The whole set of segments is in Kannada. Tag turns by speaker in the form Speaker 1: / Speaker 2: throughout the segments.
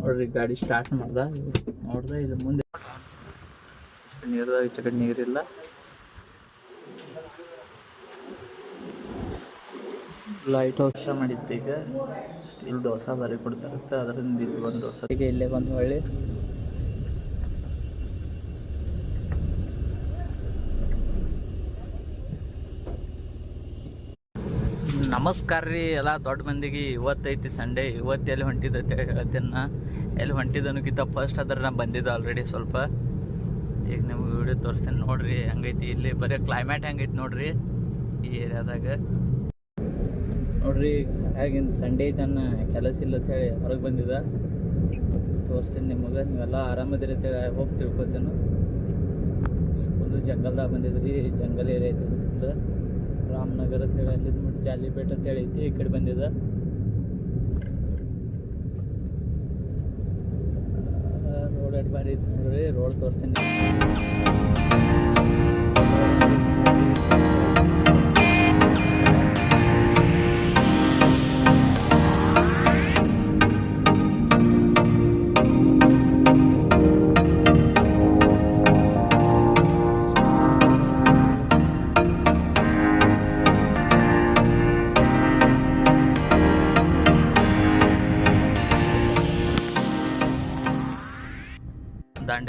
Speaker 1: ನೋಡ್ರಿ, ಗಾಡಿ ಸ್ಟಾರ್ಟ್ ಮಾಡ್ದ. ನೋಡ್ದೆ, ಇಲ್ಲಿ ಮುಂದೆ. ನೀರ್ದಾಗ ಈಚೆ ಕಡೆ ನೀರಿಲ್ಲ ಲೈಟ್ ಹೌಸ್ ಮಾಡಿತ್ತು ಈಗ. ಇಲ್ಲಿ ದೋಸೆ ಬರೀ ಕೊಡ್ತಾರತ್ತೆ. ಅದರಿಂದ ಇಲ್ಲಿ ಒಂದು ದೋಸೆ ಈಗ ಇಲ್ಲೇ ಬಂದು ಹೊಳ್ಳಿ ನಮಸ್ಕಾರ ರೀ, ಎಲ್ಲ ದೊಡ್ಡ ಮಂದಿಗೆ ಇವತ್ತೈತಿ ಸಂಡೇ ಇವತ್ತು ಎಲ್ಲಿ ಹೊಂಟಿದ್ದೈತೆ ಹೇಳ್ತೇನೆ ಎಲ್ಲಿ ಹೊಂಟಿದ್ದನಕ್ಕಿಂತ ಫಸ್ಟ್ ಆದ್ರೆ ನಾನು ಬಂದಿದ್ದೆ ಆಲ್ರೆಡಿ ಸ್ವಲ್ಪ. ಈಗ ನಿಮ್ಗೆ ವಿಡಿಯೋ ತೋರಿಸ್ತೇನೆ ನೋಡ್ರಿ, ಹಂಗೈತಿ ಇಲ್ಲಿ ಬರೀ ಕ್ಲೈಮೇಟ್ ಹೆಂಗೈತಿ ನೋಡ್ರಿ ಈ ಏರಿಯಾದಾಗ. ನೋಡ್ರಿ ಹೇಗಿಂದ ಸಂಡೇ ತನ್ನ ಕೆಲಸ ಇಲ್ಲ ಅಂತ ಹೇಳಿ ಹೊರಗೆ ಬಂದಿದ್ದ ತೋರಿಸ್ತೀನಿ ನಿಮಗೆ, ನೀವೆಲ್ಲ ಆರಾಮದಿರಿ ಅಂತೇಳಿ ಹೋಗಿ ತಿಳ್ಕೊತೇನೆ. ಫುಲ್ಲು ಜಂಗಲ್ದಾಗ ಬಂದಿದ್ರಿ ಜಂಗಲ್ ಏರಿಯಾ ಐತಿ. ರಾಮನಗರ ಅಂತೇಳಿ ಅಲ್ಲಿ ಜಾಲಿಪೇಟ್ ಅಂತೇಳಿ ಐತಿ ಈ ಕಡೆ ಬಂದಿದ್ದ ರೋಡ್ ಅಡ್ ಬಾರಿ ಐತಿ ನೋಡ್ರಿ ರೋಡ್ ತೋರಿಸ್ತೀನಿ.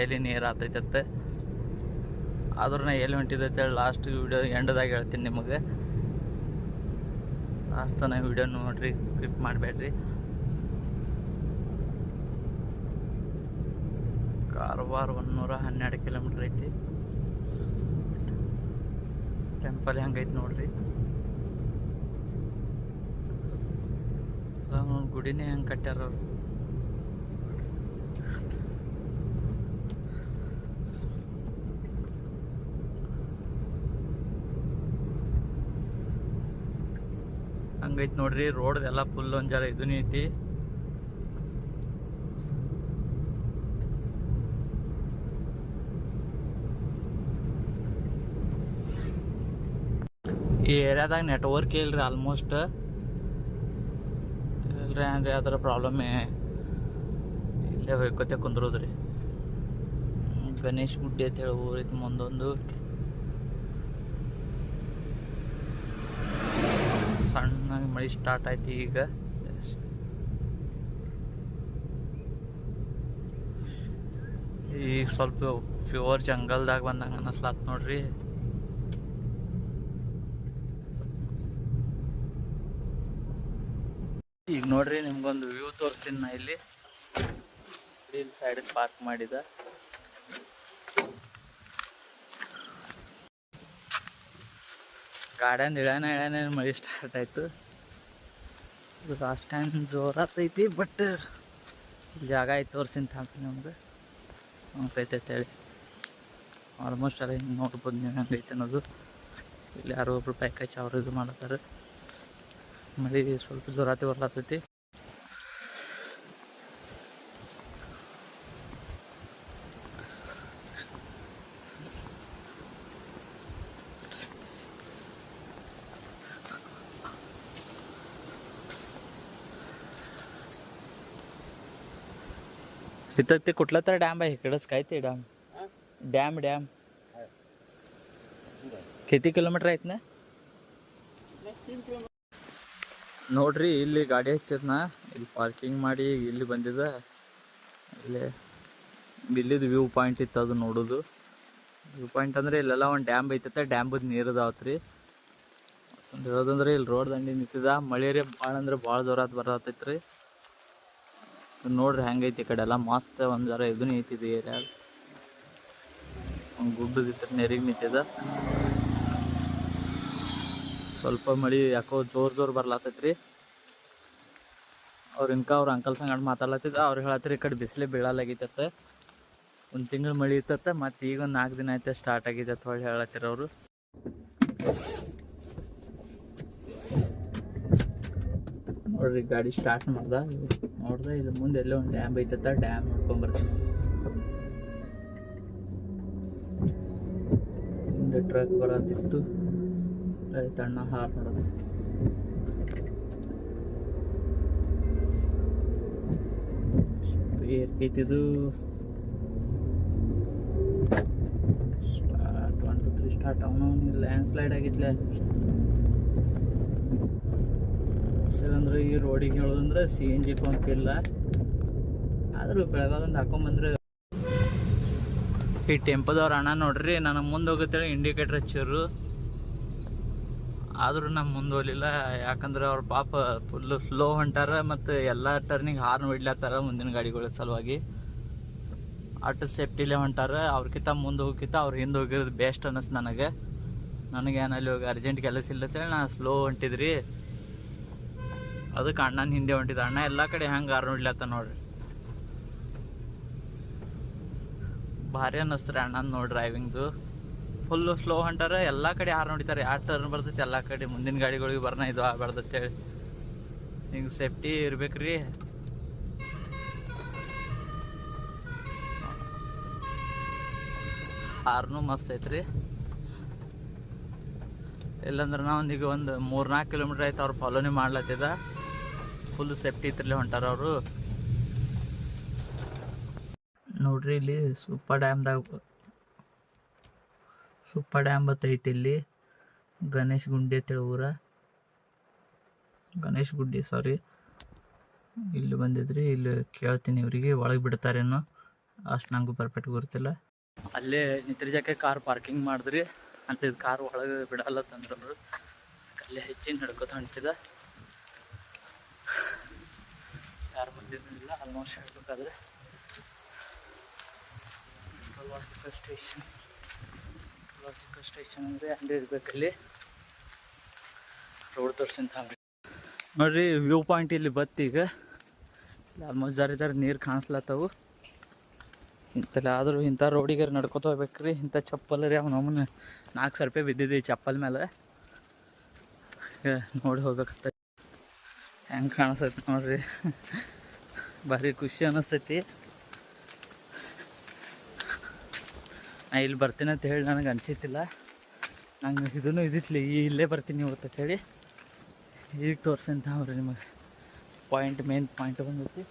Speaker 1: ದಾಂಡೇಲಿ ನೀರು ಆತೈತತ್ತೆ ಆದ್ರೂ ಎಲ್ಲಿ ಹೊಂಟಿದೈತೆ ಲಾಸ್ಟ್ ವಿಡಿಯೋ ಎಂಡದಾಗ ಹೇಳ್ತೀನಿ ನಿಮಗೆ. ಲಾಸ್ಟ್ ತನಕ ವಿಡಿಯೋ ನೋಡ್ರಿ ಸ್ಕಿಪ್ ಮಾಡಬೇಡ್ರಿ. ಕಾರವಾರ ಒಂದೂರ ಹನ್ನೆರಡು ಕಿಲೋಮೀಟ್ರ್ ಐತಿ. ಟೆಂಪಲ್ ಹೆಂಗೈತಿ ನೋಡ್ರಿ. ಗುಡಿನೇ ಹೆಂಗೆ ಕಟ್ಟ್ಯಾರ ಹಂಗೈತಿ ನೋಡ್ರಿ ರೋಡ್ ಎಲ್ಲ ಫುಲ್ ಒಂದ್ ಜರ ಇದನ್ನ ಐತಿ. ಈ ಏರಿಯಾದಾಗ ನೆಟ್ವರ್ಕ್ ಇಲ್ರಿ ಆಲ್ಮೋಸ್ಟ್ ಇಲ್ರಿ ಅಂದ್ರೆ ಅದರ ಪ್ರಾಬ್ಲಮ್ ಇಲ್ಲೇ ಹೋಯ್ಕೋತೆ ಕುಂದ್ರೋದ್ರಿ. ಗಣೇಶ್ ಗುಡ್ಡೆ ಅಂತ ಹೇಳಿ ಊರಿತ್ ಮುಂದೊಂದು. ಮಳೆ ಸ್ಟಾರ್ಟ್ ಆಯ್ತು ಈಗ. ಈಗ ಸ್ವಲ್ಪ ಪ್ಯೂರ್ ಜಂಗಲ್ದಾಗ ಬಂದಂಗೆ ಅನ್ನಿಸ್ಲಾತ್ ನೋಡ್ರಿ. ಈಗ ನೋಡ್ರಿ ನಿಮ್ಗೊಂದು ವ್ಯೂ ತೋರಿಸ್ತೀನಿ ನಾ ಇಲ್ಲಿ. ಇಲ್ಲಿ ಸೈಡ್ ಪಾರ್ಕ್ ಮಾಡಿದ. ಗಾರ್ಡನ್ ಇಳಾನ ಇಳಾನ, ಮಳೆ ಸ್ಟಾರ್ಟ್ ಆಯ್ತು. ಲಾಸ್ಟ್ ಟೈಮ್ ಜೋರಾತೈತಿ ಬಟ್ ಜಾಗ ಐತೆ ತೋರ್ಸಿನ ತಾಂತಿ ನಮ್ಗೆ. ಹಂಗೈತೆ ಅಂತೇಳಿ. ಆಲ್ಮೋಸ್ಟ್ ಎಲ್ಲ ಹಿಂಗೆ ನೋಡ್ಬೋದು ನೀವು ಹೆಂಗೈತೆ ಅನ್ನೋದು. ಇಲ್ಲಿ ಯಾರೋ ಒಬ್ರು ಹಚ್ಚಿ ಅವ್ರು ಇದು ಮಾಡತ್ತಾರ ಮಳೆ ಸ್ವಲ್ಪ ಜೋರಾತಿ ಬರ್ಲಾತೈತಿ. इथं ते कुठला तर डॅम आहे इकडंच काय ते डॅम डॅम डॅम किती ಕಿಲೋಮೀಟರ್ ಆಯ್ತು ನಾ ನೋಡ್ರಿ ಇಲ್ಲಿ ಗಾಡಿ ಹಚ್ಚದ್ನ ಇಲ್ಲಿ ಪಾರ್ಕಿಂಗ್ ಮಾಡಿ ಇಲ್ಲಿ ಬಂದಿದ್ದ ಇಲ್ಲಿ ಇಲ್ಲಿದು ವ್ಯೂ ಪಾಯಿಂಟ್ ಇತ್ತು ಅದು ನೋಡೋದು ವ್ಯೂ ಪಾಯಿಂಟ್ ಅಂದ್ರೆ ಇಲ್ಲೆಲ್ಲ ಒಂದು ಡ್ಯಾಮ್ ಐತತ್ತೆ ಡ್ಯಾಮ್ದು ನೀರು ಅದಾವತ್ರಿ ಒಂದು ಹೇಳೋದಂದ್ರೆ ಇಲ್ಲಿ ರೋಡ್ ದಂಡಿ ನಿಂತಿದ ಮಳೆ ರೀ ಭಾಳ ಅಂದ್ರೆ ಭಾಳ ಜೋರಾತ್ ಬರತೈತ್ರಿ ನೋಡ್ರಿ ಹೆಂಗೈತಿ ಈ ಕಡೆ ಎಲ್ಲ. ಮಸ್ತ್ ಒಂದ್ ಜರ ಇದನ್ನ ಐತಿದು ಏರಿಯಾ. ಒಂದು ಗುಡ್ಡದಿತ್ತು ನೆರಿಗೆ ನಿಂತಿದ. ಸ್ವಲ್ಪ ಮಳಿ ಯಾಕೋ ಜೋರ್ ಜೋರ್ ಬರ್ಲಾತೈತ್ರಿ. ಅವ್ರ ಇನ್ಕ ಅವ್ರ ಅಂಕಲ್ ಸಂಗಡ ಮಾತಾಡ್ಲತ್ತಿದ್ದ ಅವ್ರು ಹೇಳತ್ರಿ ಈ ಕಡೆ ಬಿಸಿಲು ಬೀಳಲಾಗಿತ್ತ ಒಂದು ತಿಂಗಳು ಮಳಿ ಇತ್ತತ್ತ ಮತ್ತೆ ಈಗ ಒಂದು ನಾಲ್ಕು ದಿನ ಆಯ್ತು ಸ್ಟಾರ್ಟ್ ಆಗಿದೆ ಅಂತ ಹೇಳಿ ಹೇಳತ್ತಿರ ಅವರು. ನೋಡ್ರಿ, ಗಾಡಿ ಸ್ಟಾರ್ಟ್ ಮಾಡ್ದ. ನೋಡ್ದೆ ಇಲ್ಲಿ ಮುಂದೆ ಎಲ್ಲೋ ಒಂದು ಡ್ಯಾಮ್ ಐತತ್ತ ಡ್ಯಾಮ್ ನೋಡ್ಕೊಂಡ್ ಬರ್ತೀನಿ ಹಿಂದೆ ಟ್ರಕ್ ಬರತ್ತಿತ್ತು. ತಣ್ಣ ಹಾರ್ ಮಾಡೋದು ಏರ್ಕೈತಿದು start one two three start ಅವನು ಲ್ಯಾಂಡ್ ಸ್ಲೈಡ್ ಆಗಿದ್ಲ. ಅಂದ್ರೆ ಈ ರೋಡಿಗೆ ಹೇಳೋದಂದ್ರೆ ಸಿ ಎನ್ ಜಿ ಪಂಪ್ ಇಲ್ಲ. ಆದರೂ ಬೆಳಗಾವ್ದಂದು ಹಾಕೊಂಬಂದ್ರೆ ಈ ಟೆಂಪೋದವ್ರ ಅಣ್ಣ ನೋಡ್ರಿ ನನಗೆ ಮುಂದೆ ಹೋಗುತ್ತೇಳಿ ಇಂಡಿಕೇಟರ್ ಹಚ್ಚಿರು. ಆದರೂ ನಮ್ಮ ಮುಂದೆ ಹೋಗಲಿಲ್ಲ, ಯಾಕಂದ್ರೆ ಅವ್ರ ಪಾಪ ಫುಲ್ಲು ಸ್ಲೋ ಹೊಂಟಾರ ಮತ್ತು ಎಲ್ಲ ಟರ್ನಿಗೆ ಹಾರ್ನ್ ಹೊಡ್ಲತ್ತಾರ ಮುಂದಿನ ಗಾಡಿಗಳ ಸಲುವಾಗಿ. ಅಷ್ಟು ಸೇಫ್ಟಿಲೇ ಹೊಂಟಾರ ಅವ್ರಕ್ಕಿಂತ ಮುಂದೆ ಹೋಗಿತ್ತ ಅವ್ರು ಹಿಂದೆ ಹೋಗಿರೋದು ಬೆಸ್ಟ್ ಅನ್ನಿಸ್ತು ನನಗೆ. ನನಗೆ ಅಲ್ಲಿ ಹೋಗಿ ಅರ್ಜೆಂಟ್ ಕೆಲಸ ಇಲ್ಲ ಇಲ್ಲತ್ತೇಳಿ ನಾನು ಸ್ಲೋ ಹೊಂಟಿದ್ರಿ. ಅದಕ್ಕೆ ಅಣ್ಣನ ಹಿಂದೆ ಹೊಂಟಿದ. ಅಣ್ಣ ಎಲ್ಲ ಕಡೆ ಹೆಂಗೆ ಹಾರ್ನ್ ನೋಡ್ಲತ್ತ ನೋಡ್ರಿ. ಭಾರಿ ಅನ್ನಿಸ್ತಾರೆ ಅಣ್ಣನ ನೋಡಿ ಡ್ರೈವಿಂಗ್ದು ಫುಲ್ಲು ಸ್ಲೋ ಹೊಂಟಾರ ಎಲ್ಲ ಕಡೆ ಹಾರ್ ನೋಡಿತಾರೆ ಯಾವ ಟರ್ನ್ ಬರ್ತೈತಿ, ಎಲ್ಲ ಕಡೆ ಮುಂದಿನ ಗಾಡಿಗಳಿಗೆ ಬರ್ನ ಇದು ಅಂತೇಳಿ ಹಿಂಗೆ ಸೇಫ್ಟಿ ಇರ್ಬೇಕ್ರಿ. ಹಾರ್ನು ಮಸ್ತ್ ಐತ್ರಿ. ಇಲ್ಲಂದ್ರೆ ನಾವೊಂದು ಈಗ ಒಂದು ಮೂರ್ನಾಲ್ಕು ಕಿಲೋಮೀಟ್ರ್ ಆಯ್ತು ಅವ್ರು ಫಾಲೋನೇ ಮಾಡ್ಲತ್ತಿದ. ಫುಲ್ ಸೇಫ್ಟಿ ಇತ್ತಲ್ಲೇ ಹೊಂಟಾರ ಅವರು. ನೋಡ್ರಿ ಇಲ್ಲಿ ಸೂಪರ್ ಡ್ಯಾಮ್ದಾಗ ಸೂಪರ್ ಡ್ಯಾಮ್ ಬತ್ತೈತಿ ಇಲ್ಲಿ. ಗಣೇಶ್ ಗುಂಡಿ ಅಂತೇಳಿ ಊರ. ಗಣೇಶ್ ಗುಡ್ಡಿ ಸಾರಿ ಇಲ್ಲಿ ಬಂದಿದ್ರಿ, ಇಲ್ಲಿ ಕೇಳ್ತೀನಿ ಇವರಿಗೆ, ಒಳಗೆ ಬಿಡ್ತಾರೇನು. ಅಷ್ಟು ನಂಗೂ ಪರ್ಫೆಕ್ಟ್ ಗೊತ್ತಿಲ್ಲ. ಅಲ್ಲೇ ನಿತ್ರ ಜಾಕೆ ಕಾರ್ ಪಾರ್ಕಿಂಗ್ ಮಾಡಿದ್ರಿ. ಅಂತ ಕಾರ್ ಒಳಗೆ ಬಿಡಲ್ಲ ತಂದ್ರು ಅವರು. ಅಲ್ಲೇ ಹೆಚ್ಚಿನ ನಡ್ಕೋತ ಹೊಂಟಿದ. ಯಾರು ಬಂದಿದ್ದಿಲ್ಲ ಆಲ್ಮೋಸ್ಟ್ ಹೇಳ್ಬೇಕಾದ್ರೆ. ಸ್ಟೇಷನ್ ಲಾಜಿಕಲ್ ಸ್ಟೇಷನ್ ಅಂದರೆ ಅಲ್ಲೇ ಇರಬೇಕಲ್ಲಿ ರೋಡ್ ತೋರಿಸಿಂತ ನೋಡ್ರಿ ವ್ಯೂ ಪಾಯಿಂಟ್ ಇಲ್ಲಿ ಬತ್ತೀಗ. ಆಲ್ಮೋಸ್ಟ್ ಜಾರಿ ಜಾರಿ ನೀರು ಕಾಣಿಸ್ಲತ್ತವು. ಇಂಥಲ್ಲಿ ಆದರೂ ಇಂಥ ರೋಡಿಗೆ ನಡ್ಕೊತ ಹೋಗ್ಬೇಕ್ರಿ. ಇಂಥ ಚಪ್ಪಲ್ ರೀ, ಅವ್ನು ನಾಲ್ಕು ಸಾವಿರ ರೂಪಾಯಿ ಬಿದ್ದಿದ್ದೆ ಈ ಚಪ್ಪಲ್ ಮೇಲೆ. ನೋಡಿ ಹೋಗ್ಬೇಕತ್ತ ಹೆಂಗೆ ಕಾಣಿಸ್ತೈತಿ ನೋಡ್ರಿ. ಭಾರಿ ಖುಷಿ ಅನ್ನಿಸ್ತೈತಿ ನಾ ಇಲ್ಲಿ ಬರ್ತೀನಿ ಅಂತ ಹೇಳಿ ನನಗೆ ಅನಿಸಿತ್ತಿಲ್ಲ. ನಂಗೆ ಇದಿತ್ತಿಲ್ಲ ಈ ಇಲ್ಲೇ ಬರ್ತೀನಿ ಇವತ್ತು ಹೇಳಿ ಈಗ ತೋರ್ಸಂತ ಅವ್ರಿ ನಿಮಗೆ ಪಾಯಿಂಟ್ ಮೇನ್ ಪಾಯಿಂಟ್ ಬಂದೈತಿ.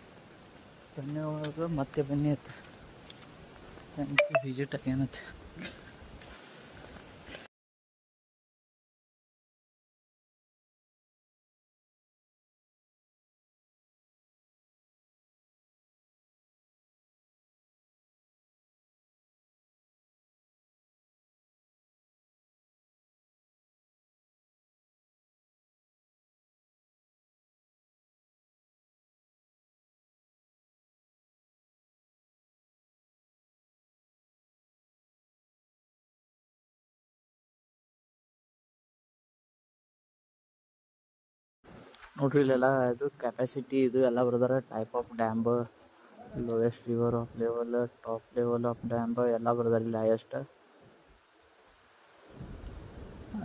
Speaker 1: ಬನ್ನಿ ಒಳಗೆ, ಮತ್ತೆ ಬನ್ನಿ ಅಂತ. ಥ್ಯಾಂಕ್ ಯು ಏನತ್ತೆ ನೋಡ್ರಿ ಇಲ್ಲೆಲ್ಲ ಇದು ಕೆಪಾಸಿಟಿ ಇದು ಎಲ್ಲ ಬರ್ದಾರ type of dam lowest river of level top level of dam ಎಲ್ಲ ಬರ್ದಾರ ಇಲ್ಲಿ highest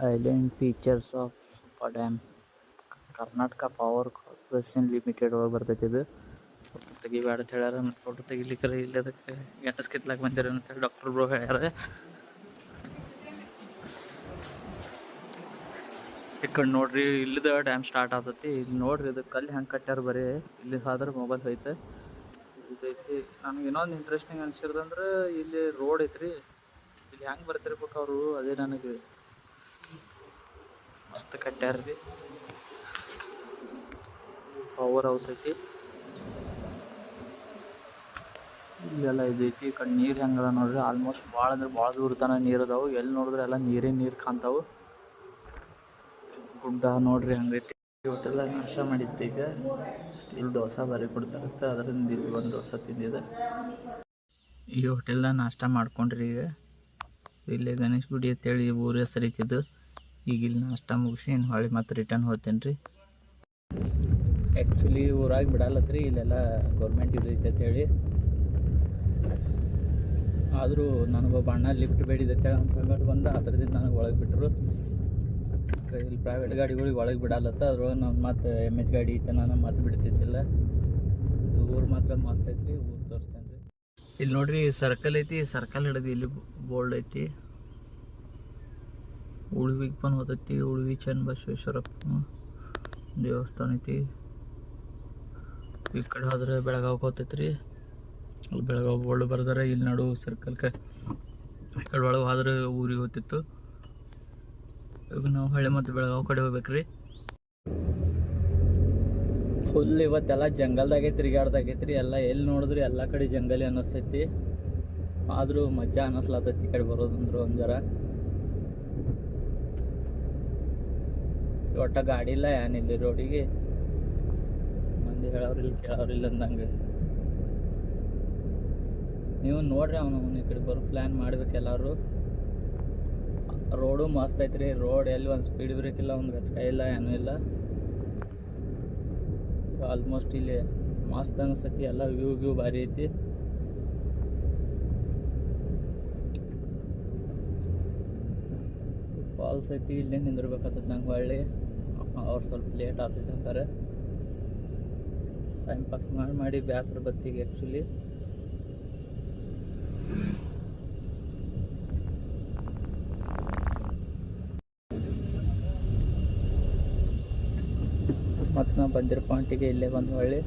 Speaker 1: island features of super dam Karnataka power corporation limited ಒಳಗೆ ಬರ್ತೈತಿ ಇದು. ಫೋಟೋ ತೆಗಿಬೇಡ ಅಂತ ಹೇಳ್ಯಾರ ಫೋಟೋ ತೆಗಿಲಿಕ್ಕೆ ಇಲ್ಲ ಅದಕ್ಕೆ ಗಂಟಸ್ ಕಿತ್ಲಾಕ್ ಬಂದಿರ ಅಂತೇಳಿ ಡಾಕ್ಟರ್ ಬ್ರೋ ಹೇಳ್ಯಾರ. ಈ ಕಡೆ ನೋಡ್ರಿ, ಇಲ್ಲದ ಡ್ಯಾಮ್ ಸ್ಟಾರ್ಟ್ ಆಗ್ತೈತಿ ಇಲ್ಲಿ ನೋಡ್ರಿ ಇದು ಕಲ್ಲು ಹೆಂಗ್ ಕಟ್ಟ್ಯಾರ ಬರೀ. ಇಲ್ಲಿ ಹಾದ್ರ ಮೊಬೈಲ್ ಹೋಯ್ತು. ಇದೈತಿ ನನಗೆ ಇನ್ನೊಂದು ಇಂಟ್ರೆಸ್ಟಿಂಗ್ ಅನ್ಸಿರೋದಂದ್ರೆ ಇಲ್ಲಿ ರೋಡ್ ಐತ್ರಿ. ಇಲ್ಲಿ ಹೆಂಗೆ ಬರ್ತಿರ್ಬೇಕು ಅವರು, ಅದೇ ನನಗೆ ಮಸ್ತ್ ಕಟ್ಟ್ಯಾರ ರೀ. ಪವರ್ ಹೌಸ್ ಐತಿ. ಇಲ್ಲೆಲ್ಲ ಇದೈತಿ. ಈ ಕಡೆ ನೀರು ಹೆಂಗದ ನೋಡ್ರಿ. ಆಲ್ಮೋಸ್ಟ್ ಭಾಳ ಅಂದ್ರೆ ಭಾಳ ದೂರ ತನಕ ನೀರು ಅದಾವು. ಎಲ್ಲಿ ನೋಡಿದ್ರೆ ಎಲ್ಲ ನೀರೇ ನೀರು ಕಾಣ್ತಾವು. ಗುಡ್ಡ ನೋಡ್ರಿ ಹಂಗೈತಿ. ಹೋಟೆಲ್ದಾಗ ನಾಶ ಮಾಡಿದ್ದೆ ಈಗ. ಇಲ್ಲಿ ದೋಸೆ ಬರೀ ಕೊಡ್ತಾರತ್ತೆ ಅದರಿಂದ ಇಲ್ಲಿ ಒಂದು ದೋಸೆ ತಿಂದಿದೆ. ಈ ಹೋಟೆಲ್ದಾಗ ನಾಷ್ಟ ಮಾಡ್ಕೊಂಡ್ರಿ ಈಗ. ಇಲ್ಲೇ ಗಣೇಶ್ ಗುಡಿ ಅಂತೇಳಿ ಊರ ಹೆಸರಿತಿದ್ದು ಈಗ ಇಲ್ಲಿ ನಾಷ್ಟ ಮುಗಿಸಿ ಇನ್ನು ಹೊಳ್ಳಿ ಮತ್ತೆ ರಿಟರ್ನ್ ಹೋಗ್ತೇನೆ ರೀ ಆ್ಯಕ್ಚುಲಿ ಊರಾಗ ಬಿಡಲ್ಲತ್ರಿ ಇಲ್ಲೆಲ್ಲ ಗೌರ್ಮೆಂಟ್ ಇದು ಐತೆ ಅಂತೇಳಿ ಆದರೂ ನನಗೊಬ್ಬ ಅಣ್ಣ ಲಿಫ್ಟ್ ಬೇಡಿದೆ ಅಂತೇಳಿ ಅಂತ ಹೇಳ್ಬಿಟ್ಟು ಬಂದ. ಅದರದಿಂದ ನನಗೆ ಒಳಗೆ ಬಿಟ್ಟರು ಇಲ್ಲಿ ಪ್ರೈವೇಟ್ ಗಾಡಿಗಳಿಗೆ ಒಳಗೆ ಬಿಡಲತ್ತ ಅದ್ರೊಳಗೆ ಮತ್ತೆ ಎಂ ಎಚ್ ಗಾಡಿ ಐತೆ, ನಾನು ಮತ್ತೆ ಬಿಡ್ತಿದ್ದಿಲ್ಲ. ಊರು ಮಾತ್ರ ಮಸ್ತ್ ಐತಿ ಊರು ತೋರಿಸ್ತೇನೆ ಇಲ್ಲಿ ನೋಡ್ರಿ ಸರ್ಕಲ್ ಐತಿ ಸರ್ಕಲ್ ಹಿಡಿದು ಇಲ್ಲಿ ಬೋಲ್ಡ್ ಐತಿ. ಉಳ್ವಿಗೆ ಪನ್ ಹೋತೈತಿ, ಉಳ್ವಿ ಚನ್ನ ಬಸವೇಶ್ವರಪ್ಪ ದೇವಸ್ಥಾನ ಐತಿ. ಈ ಕಡೆ ಹೋದ್ರೆ ಬೆಳಗಾವ್ಗೆ ಹೋತೈತ್ರಿ. ಅಲ್ಲಿ ಬೆಳಗಾವಿ ಬೋಲ್ಡ್ ಬರ್ದಾರೆ, ಇಲ್ಲಿ ನಡು ಸರ್ಕಲ್ ಈ ಕಡೆ ಒಳಗೆ ಹೋದ್ರೆ ಊರಿಗೆ ಹೋಗ್ತಿತ್ತು ಇವಾಗ ನಾವು ಹಳ್ಳಿ ಮತ್ತು ಬೆಳಗಾವ್ ಕಡೆ ಹೋಗ್ಬೇಕ್ರಿ. ಫುಲ್ ಇವತ್ತೆಲ್ಲ ಜಂಗಲ್ದಾಗೆ ತಿರುಗಾಡ್ದಾಗೈತ್ರಿ ಎಲ್ಲ ಎಲ್ಲಿ ನೋಡಿದ್ರಿ ಎಲ್ಲ ಕಡೆ ಜಂಗಲಿ ಅನ್ನಿಸ್ತೈತಿ. ಆದರೂ ಮಜಾ ಅನ್ನಿಸ್ಲತ್ತೈತಿ ಈ ಕಡೆ ಬರೋದಂದ್ರೆ ಒಂದು ಜರ ಒಟ್ಟ ಗಾಡಿ ಇಲ್ಲ ಏನಿಲ್ಲ ರೋಡಿಗೆ. ಮಂದಿ ಹೇಳೋರಿಲ್ಲ, ಕೇಳೋರಿಲ್ಲ ಅಂದಂಗೆ. ನೀವು ನೋಡ್ರಿ ಅವನು ಈ ಕಡೆ ಬರೋ ಪ್ಲ್ಯಾನ್ ಮಾಡ್ಬೇಕು ಎಲ್ಲರೂ. ರೋಡು ಮಸ್ತ್ ಐತ್ರಿ. ರೋಡ್ ಎಲ್ಲಿ ಒಂದು ಸ್ಪೀಡ್ ಬ್ರೇಕ್ ಇಲ್ಲ ಒಂದು ಗಚ್ಕ ಇಲ್ಲ, ಏನೂ ಇಲ್ಲ. ಆಲ್ಮೋಸ್ಟ್ ಇಲ್ಲಿ ಮಸ್ತ್ ಅನಿಸ್ತೈತಿ. ಎಲ್ಲ ವ್ಯೂ ವ್ಯೂ ಭಾರಿ ಐತಿ. ಫಾಲ್ಸ್ ಐತಿ, ಇಲ್ಲೇ ನಿಂದಿರ್ಬೇಕಾಗ್ತದೆ ನಂಗೆ ಹೊಳ್ಳಿ ಅವ್ರು ಸ್ವಲ್ಪ ಲೇಟ್ ಆಗ್ತೈತೆ ಅಂತಾರೆ. ಟೈಮ್ ಪಾಸ್ ಮಾಡಿ ಮಾಡಿ ಬೇಸರ ಬತ್ತಿಗೆ ಆ್ಯಕ್ಚುಲಿ ಮತ್ತು ನಾ ಬಂದಿರೋ ಪಾಯಿಂಟಿಗೆ ಇಲ್ಲೇ ಬಂದು ಹೊಳ್ಳಿ